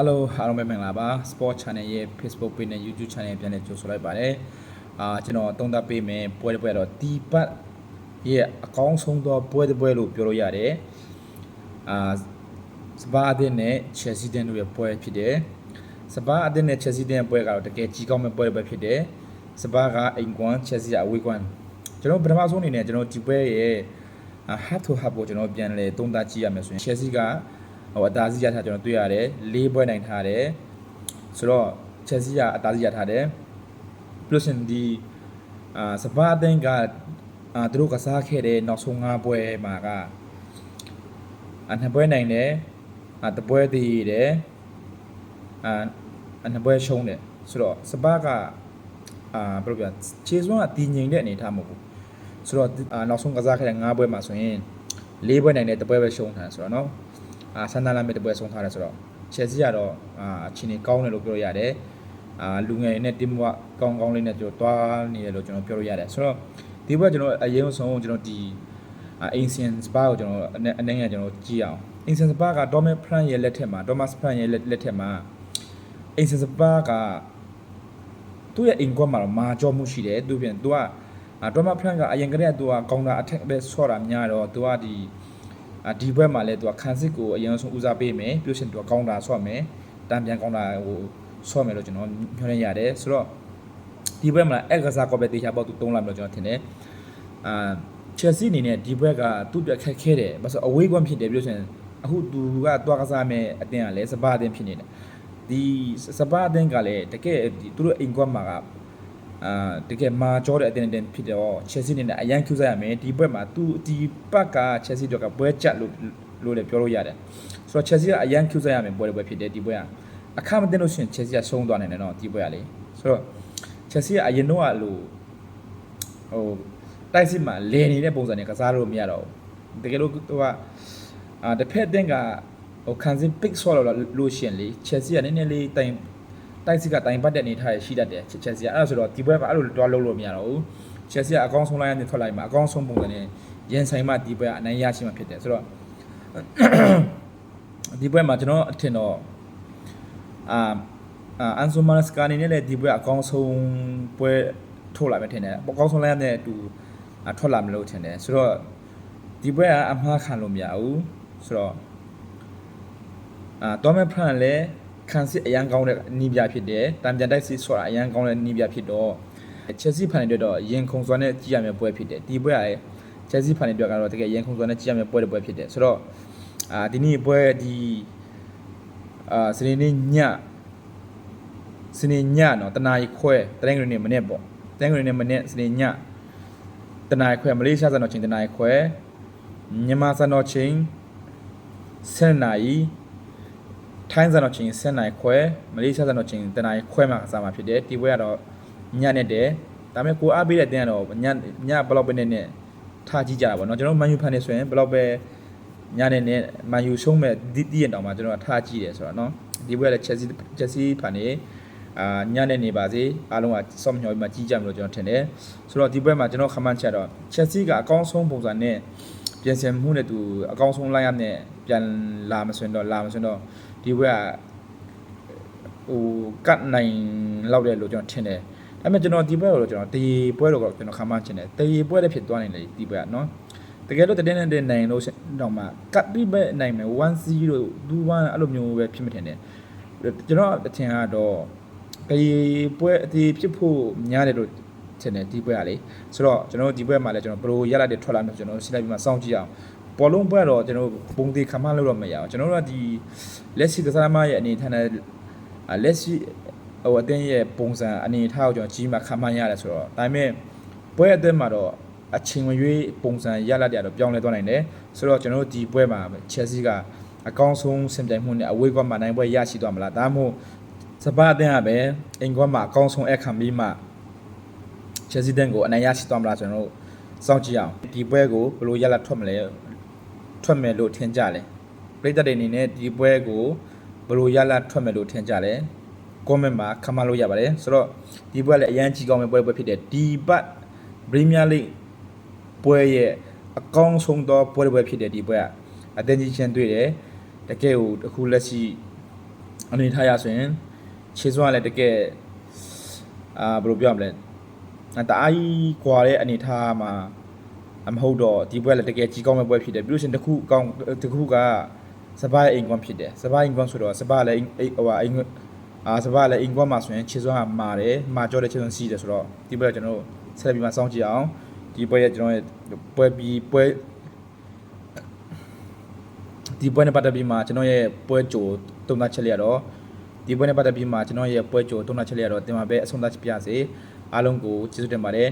Hello အားလုံးပဲမင်္ဂလာပါ Sport Channel ရဲ့ Facebook page နဲ့ YouTube Channel ပြန်လည်ကြိုဆိုလိုက်ပါတယ်အာကျွန်တော်တုံးသပ်ပေးမယ်ပွဲတစ်ပွဲတော့ဒီပတ်ရဲ့အကောင်းဆုံးသောပွဲတစ်ပွဲလို့ပြောလို့ရတယ်အာစပါအသင်းနဲ့ Chelsea တင်းတို့ရဲ့ပွဲဖြစ်တယ်စပါအသင်းနဲ့ Chelsea တင်းရဲ့ပွဲကတော့တကယ်ကြီးကောင်းမဲ့ပွဲတစ်ပွဲဖြစ်တယ်စပါကအိမ်ကွမ် Chelsea ကအဝေးကွမ်ကျွန်တော်ပထမဆုံးအနေနဲ့ကျွန်တော်ဒီပွဲရဲ့ half to half ကိုကျွန်တော်ပြန်လဲသုံးသပ်ကြည့်ရမယ်ဆိုရင် Chelsea က ဟိုအသားစီရထားကျွန်တော်တွေ့ရတယ်၄ပွဲနိုင်ထားတယ်ဆိုတော့ချက်စီကအသားစီရထားတယ်ပြီးလို့ရှင်ဒီအာစပါအသင်းကအာသူတို့ကစားခဲ့တဲ့နောက်ဆုံး၅ပွဲမှာကအနှစ်ပွဲနိုင်တယ်အာတပွဲသေးတယ်အာအနှစ်ပွဲရှုံးတယ်ဆိုတော့စပါကအာဘယ်လိုပြောခြေစွမ်းကတည်ငြိမ်တဲ့အနေထားမဟုတ်ဘူးဆိုတော့နောက်ဆုံးကစားခဲ့တဲ့၅ပွဲမှာဆိုရင်၄ပွဲနိုင်တယ်တပွဲပဲရှုံးထားတယ်ဆိုတော့နော် အာဆန်ဒါလာမဲ့တစ်ပွဲဆုံးထားတယ်ဆိုတော့ Chelsea ကတော့အာအခြေအနေကောင်းတယ်လို့ပြောရရတယ်အာလူငယ်တွေနဲ့ team work ကောင်းကောင်းလေးနဲ့ကျွန်တော်တွားနေတယ်လို့ကျွန်တော်ပြောလို့ရတယ်ဆိုတော့ဒီဘက်ကျွန်တော်အရင်ဆုံးကျွန်တော်ဒီအာ Ancient Spa ကိုကျွန်တော်အအနေနဲ့ကျွန်တော်ကြည့်အောင် Ancient Spa က Thomas Frank ရဲ့လက်ထက်မှာ Thomas Frank ရဲ့လက်ထက်မှာ Ancient Spa ကသူ့ရဲ့ income မှာတော့မာကြောမှုရှိတယ်သူပြင်သူကအာ Thomas Frank ကအရင်ကတည်းကသူကကောင်တာ attack ပဲဆော့တာများတော့သူကဒီအာ ဒီဘက်မှာလဲသူကခန်းစစ်ကိုအရင်ဆုံးဦးစားပေးမယ်ပြီးလို့ရှိရင်သူကကောင်တာဆော့မယ်တံပြန်ကောင်တာဟိုဆော့မယ်လို့ကျွန်တော်ညွှန်နေရတယ်ဆိုတော့ဒီဘက်မှာအဲ့ကစားကောပဲတေချာပေါက်သူတုံးလာမလို့ကျွန်တော်ထင်တယ်အာချက်စီအနေနဲ့ဒီဘက်ကသူ့အတွက်ခက်ခဲတယ်ဘာလို့အဝေးကွန်းဖြစ်တယ်ပြီးလို့ရှိရင်အခုသူကတွားကစားမယ်အတင်းကလည်းစပါအတင်းဖြစ်နေတယ်ဒီစပါအတင်းကလည်းတကယ်ဒီသူတို့အိမ်ကွန်းမှာက အာတကယ်မာကြောတဲ့အတင်းအတင်းဖြစ်တော့ချက်စီအနေနဲ့အရန်ကျူးစားရမယ်ဒီဘက်မှာသူဒီပတ်ကချက်စီတို့ကပွဲချက်လို့လို့လည်းပြောလို့ရတယ်ဆိုတော့ချက်စီကအရန်ကျူးစားရမယ်ပွဲတွေပွဲဖြစ်တယ်ဒီပွဲကအခမတင်လို့ရှိရင်ချက်စီကဆုံးသွားနိုင်တယ်နော်ဒီပွဲကလေဆိုတော့ချက်စီကအရင်တော့ကလို့ဟိုတိုက်စစ်မှာလဲနေတဲ့ပုံစံနဲ့ကစားလို့မရတော့ဘူးတကယ်လို့သူကအာတစ်ဖက်တင်ကဟိုခံစင် pick ဆော့လို့လို့ရှိရင်လေချက်စီကနည်းနည်းလေးတိုင် တိုက်စစ်ကတိုင်ပတ်တဲ့အနေထားရရှိတတ်တယ်ချက်စီကအဲ့ဒါဆိုတော့ဒီဘက်ကအဲ့လိုတွားလုံးလို့မရတော့ဘူးချက်စီကအကောင်းဆုံးလိုက်ရနေထွက်လိုက်မှာအကောင်းဆုံးပုံစံနဲ့ရင်ဆိုင်မှဒီဘက်ကအနိုင်ရရှိမှဖြစ်တယ်ဆိုတော့ဒီဘက်မှာကျွန်တော်အထင်တော့အာအာအန်ဆိုမာစကာနေနဲ့လည်းဒီဘက်အကောင်းဆုံးပွဲထုတ်လာမယ်ထင်တယ်အကောင်းဆုံးလိုက်ရတဲ့အတူထွက်လာမလို့ထင်တယ်ဆိုတော့ဒီဘက်ကအမှားခံလို့မရဘူးဆိုတော့အာတော်မဲဖရန်လည်း ခံစစ်အရန်ကောင်းတဲ့နီးပြဖြစ်တယ်တံပြန်တိုက်စစ်ဆိုတာအရန်ကောင်းတဲ့နီးပြဖြစ်တော့ချက်စီဖန်နေတဲ့တော့ရင်ခုံစွာနဲ့ကြည့်ရမယ့်ပွဲဖြစ်တယ်ဒီပွဲကချက်စီဖန်နေတဲ့ကတော့တကယ်ရင်ခုံစွာနဲ့ကြည့်ရမယ့်ပွဲတစ်ပွဲဖြစ်တယ်ဆိုတော့အာဒီနေ့ပွဲဒီအာစနေနေ့ညစနေညနော်တနာရီခွဲတနင်္ဂနွေနေ့မနေ့ပေါ့တနင်္ဂနွေနေ့မနေ့စနေညတနာရီခွဲမလေးရှားစံတော်ချိန်တနာရီခွဲမြန်မာစံတော်ချိန်7နာရီ ထိုင်းစံတော်ချိန်7နာရီခွဲမလေးရှားစံတော်ချိန်တနာရီခွဲမှာကစားမှာဖြစ်တယ်ဒီပွဲကတော့ညနေတယ်ဒါပေမဲ့ကိုအားပေးတဲ့တင်းကတော့ညညဘယ်လောက်ပဲနဲ့နဲ့ထားကြည့်ကြတာပေါ့နော်ကျွန်တော်မန်ယူဖန်နေဆိုရင်ဘယ်လောက်ပဲညနေနဲ့မန်ယူရှုံးမဲ့ဒီဒီရင်တောင်မှကျွန်တော်ထားကြည့်တယ်ဆိုတော့နော်ဒီပွဲကလည်းချက်စီချက်စီဖန်နေအာညနေနေပါစေအားလုံးကစောင့်မျှော်ပြီးမှကြီးကြမယ်လို့ကျွန်တော်ထင်တယ်ဆိုတော့ဒီပွဲမှာကျွန်တော်ခမန်းချက်တော့ချက်စီကအကောင်းဆုံးပုံစံနဲ့ပြင်ဆင်မှုနဲ့သူအကောင်းဆုံးလိုက်ရနဲ့ပြန်လာမဆွင်တော့လာမဆွင်တော့ ဒီပွဲကဟိုကတ်နိုင်လောက်တယ်လို့ကျွန်တော်ထင်တယ်ဒါပေမဲ့ကျွန်တော်ဒီပွဲကိုကျွန်တော်တရေပွဲတော့ကျွန်တော်ခမန်းချင်တယ်တရေပွဲလည်းဖြစ်သွားနိုင်တယ်ဒီပွဲကနော်တကယ်လို့တတင်းနဲ့နိုင်လို့တော့မှကတ်ပြီးပဲနိုင်မယ်1-0 2-1အဲ့လိုမျိုးပဲဖြစ်မထင်တယ်ကျွန်တော်အထင်ကတော့တရေပွဲအတီးဖြစ်ဖို့များတယ်လို့ထင်တယ်ဒီပွဲကလေဆိုတော့ကျွန်တော်ဒီပွဲမှာလည်းကျွန်တော်ဘယ်လိုရလာတဲ့ထွက်လာမယ်ကျွန်တော်ရှင်းလိုက်ပြီးမှစောင့်ကြည့်အောင် ဘောလုံးပွဲတော့ကျွန်တော်ပုံသေးခမန်းလို့တော့မရအောင်ကျွန်တော်တို့ကဒီလက်ရှိကစားသမားရဲ့အနေထားနဲ့လက်ရှိဟိုအတင်းရဲ့ပုံစံအနေထားကိုကျွန်တော်ကြီးမှခမန်းရတယ်ဆိုတော့ဒါပေမဲ့ပွဲအတင်းမှာတော့အချိန်မရွေးပုံစံရလာတဲ့တော့ပြောင်းလဲသွားနိုင်တယ်ဆိုတော့ကျွန်တော်တို့ဒီပွဲမှာ Chelsea ကအကောင်းဆုံးစင်ပြိုင်မှုနဲ့အဝေးကွက်မှာနိုင်ပွဲရရှိသွားမလားဒါမှမဟုတ်စပါအတင်းကပဲအင်ကွက်မှာအကောင်းဆုံးအခမ်းပြီးမှ Chelsea တန်းကိုအနိုင်ရရှိသွားမလားကျွန်တော်တို့စောင့်ကြည့်အောင်ဒီပွဲကိုဘယ်လိုရလာထွက်မလဲ ထွက်မယ်လို့ထင်ကြလဲပရိသတ်တွေအနေနဲ့ဒီပွဲကိုဘယ်လိုရလာထွက်မယ်လို့ထင်ကြလဲ comment မှာခမလို့ရပါတယ်ဆိုတော့ဒီပွဲလည်းအရန်ကြီးကောင်းမဲ့ပွဲပွဲဖြစ်တယ်ဒီပတ် Premier League ပွဲရဲ့အကောင်းဆုံးသောပွဲတစ်ပွဲဖြစ်တယ်ဒီပွဲကအတန်ကြီးချင်းတွေ့တယ်တကယ်ကိုအခုလက်ရှိအနေထားရဆိုရင်ခြေစွမ်းကလည်းတကယ်အာဘယ်လိုပြောရမလဲအတအားကြီးကွာတဲ့အနေထားမှာအ မဟုတ်တော့ဒီပွဲလည်းတကယ်ကြီးကောင်းမဲ့ပွဲဖြစ်တယ်ပြီးလို့ရှိရင်တစ်ခုကောင်းတစ်ခုကစပားရဲ့အိမ်ကွန်ဖြစ်တယ်စပားအိမ်ကွန်ဆိုတော့စပားလည်းအိမ်ဟိုဟာအိမ်အာစပားလည်းအိမ်ကွန်မှာဆိုရင်ခြေစွမ်းကမာတယ်မာကြောတဲ့ခြေစွမ်းစီးတယ်ဆိုတော့ဒီပွဲကကျွန်တော်တို့ဆက်ပြီးမှစောင့်ကြည့်အောင်ဒီပွဲရဲ့ကျွန်တော်ရဲ့ပွဲပြီးပွဲဒီပွဲနဲ့ပတ်သက်ပြီးမှကျွန်တော်ရဲ့ပွဲကြိုတုံးသားချက်လေးရတော့ဒီပွဲနဲ့ပတ်သက်ပြီးမှကျွန်တော်ရဲ့ပွဲကြိုတုံးသားချက်လေးရတော့တင်ပါပဲအဆုံးသတ်ပြစေအားလုံးကိုကျေးဇူးတင်ပါတယ်